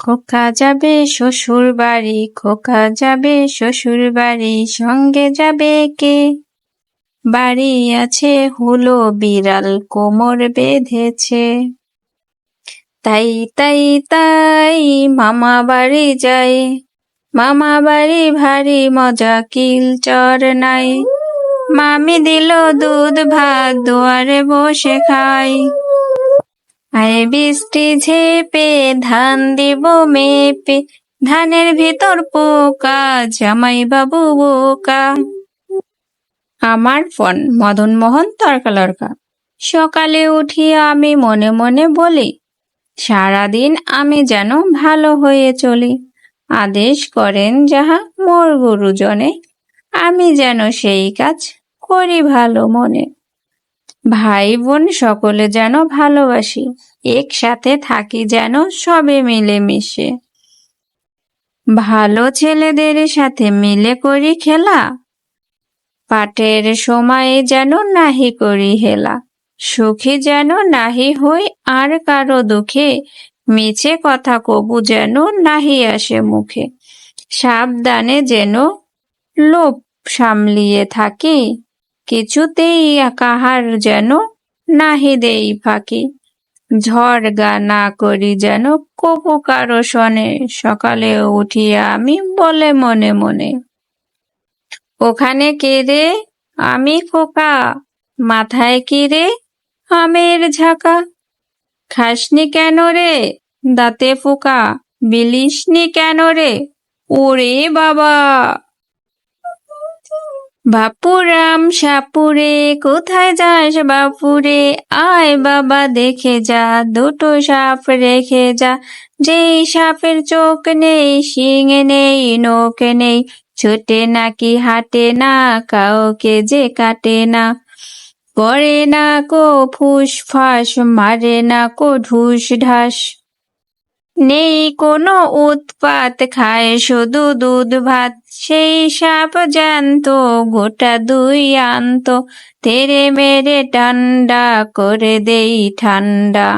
খোকা যাবে শ্বশুর বাড়ি, খোকা যাবে শ্বশুর বাড়ি, সঙ্গে যাবে কে? বাড়ি আছে হুলো বিড়াল, কোমর বেঁধেছে। তাই তাই তাই মামা বাড়ি যাই মামা বাড়ি ভারী মজা, কিল চর নাই। মামি দিল দুধ ভাত, দুয়ারে বসে খাই বৃষ্টি ঝেপে, ধান দিব মেপে। ধানের ভিতর পোকা জামাই বাবু বোকা। আমার ফোন, মদন মোহন তর্কা লড়কা সকালে উঠি আমি মনে মনে বলি, সারাদিন আমি যেন ভালো হয়ে চলি। আদেশ করেন যাহা মোর গুরুজনে। আমি যেন সেই কাজ করি ভালো মনে। ভাই বোন সকলে যেন ভালোবাসি, একসাথে থাকি যেন সবে মিলে মিশে ভালো ছেলেদের সাথে মিলে করি খেলা, পাটের সময়ে যেন নাহি করি হেলা, সুখী যেন নাহি হই আর কারও দুঃখে, মিছে কথা কবু যেন নাহি আসে মুখে, সাবধানে যেন লোভ সামলিয়ে থাকি। কিছুতেই কাহার যেন নাহি দেই ফাঁকি। ঝড় গা না করি যেন কবু কারও শনে, সকালে উঠিয়া আমি বলে মনে মনে। ওখানে কে রে? আমি খোকা। মাথায় কি রে? আমের ঝাঁকা। খাসনি কেন রে? দাঁতে ফোকা। বিলিসনি কেন রে? ওরে বাবা! বাপুরাম সাপুরে, কোথায় যাস বাপুরে? আয় বাবা, দেখে যা, দুটো সাপ রেখে যা। যেই সাপের চোখ নেই শিং নেই নোক নেই, ছোটে নাকি হাঁটে না, কাউকে যে কাটে না। করে না কো ফুস ফাস মারে না কো ঢুস ঢাস নেই কোনো উৎপাত, খায় শুধু দুধ ভাত। সেই সাপ জ্যান্ত, গোটা দুই আন্ত। তেরে মেরে ঠান্ডা করে দেই ঠান্ডা।